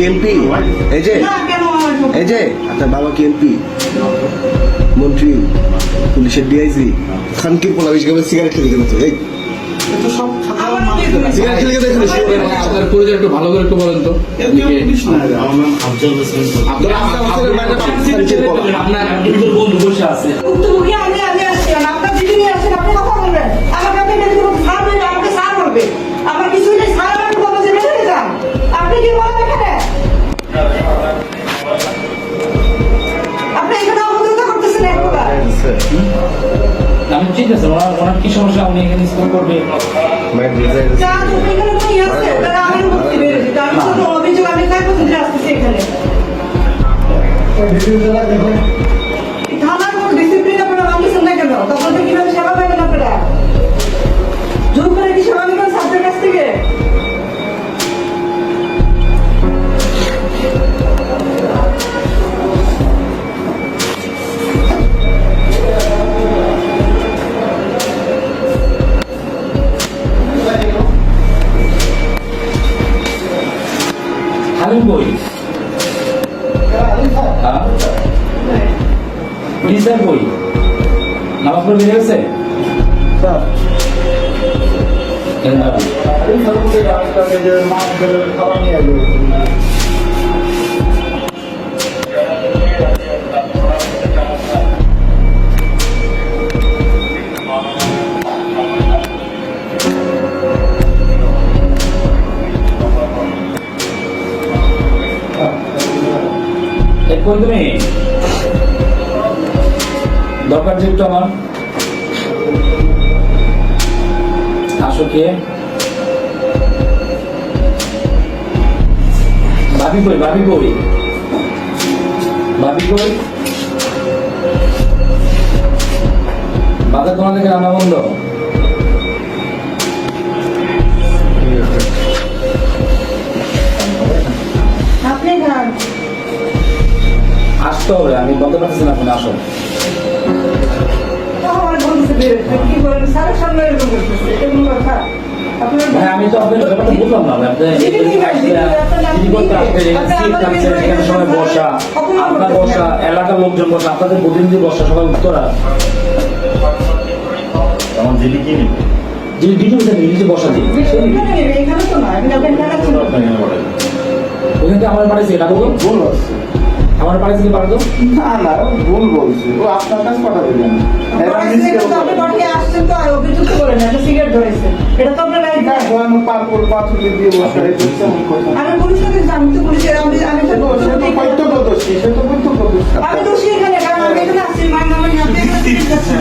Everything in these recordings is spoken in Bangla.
কি এমপি এই যে এই যে আপনার বাবা কি এমপি মন্ত্রী? পুলিশের ডিআইজি খানকির পোলা বেশি সিগারেট খেলে গেল তো? এই। ভালো করে একটু বলেন তো। আপনার বন্ধু বসে আছে। ঠিক আছে ওনার ওনার কি সমস্যা? উনি এখানে স্কুল করবে। বেরোছে তার কোনো অভিযোগ আমি তাই পর্যন্ত আসতেছি এখানে। হালিম বই পুলিশের বই নামাজ পড়ে বেরিয়ে গেছে? কেন তুমি দরকার যে আমার। আসো কে? ভাবি কই ভাবি কই? ভাবি কই? বাজার তোমার থেকে রান্না বন্ধ। আসতে হবে আমি বলতে পারছি না আপনি আসো আমার বলতেছে বেরোতে কি বলেন স্যারের সামনে এরকম করতেছে এটা কোনো কথা। আপনার ভাই আমি তো আপনার ব্যাপারটা বুঝলাম না আপনি সিট সময় বসা আপনার বসা এলাকার লোকজন বসা আপনাদের প্রতিনিধি বসা সবাই উত্তরা আমার দিদি কি যে নিজে বসা দিই এখানে তো না ওখান আমার বাড়ি ভুল হচ্ছে আমার বাড়ি থেকে পারো না না ভুল বলছে। ও আপনার কাছে কথা দিলেন আপনার তো আসছেন তো আর অভিযুক্ত করেন একটা সিগারেট ধরেছে। এটা তো আপনার রাইট না পারপুর পাথুলি দিয়ে বসে রেখেছে আমি পুলিশকে দিচ্ছি আমি তো পুলিশের আমি আমি তো সে তো কর্তব্যদর্শী সে তো কর্তব্যদর্শী আমি তো সেখানে কারণ আমি এখানে আসছি মাই নামে আপনি ঠিক আছে?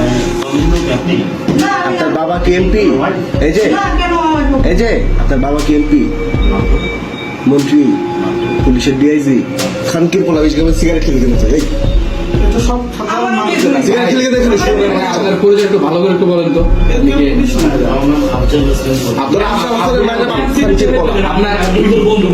আপনার বাবা কি এমপি? এই যে কেন এই যে আপনার বাবা কি এমপি? মন্ত্রী। পুলিশের ডিআইজি খানকির পোলা বেশি সিগারেট খেলে গেল তো এই। সব। সিগারেট খেলে। আপনার পরিচয় একটু ভালো করে একটু বলেন তো। আপনার বন্ধু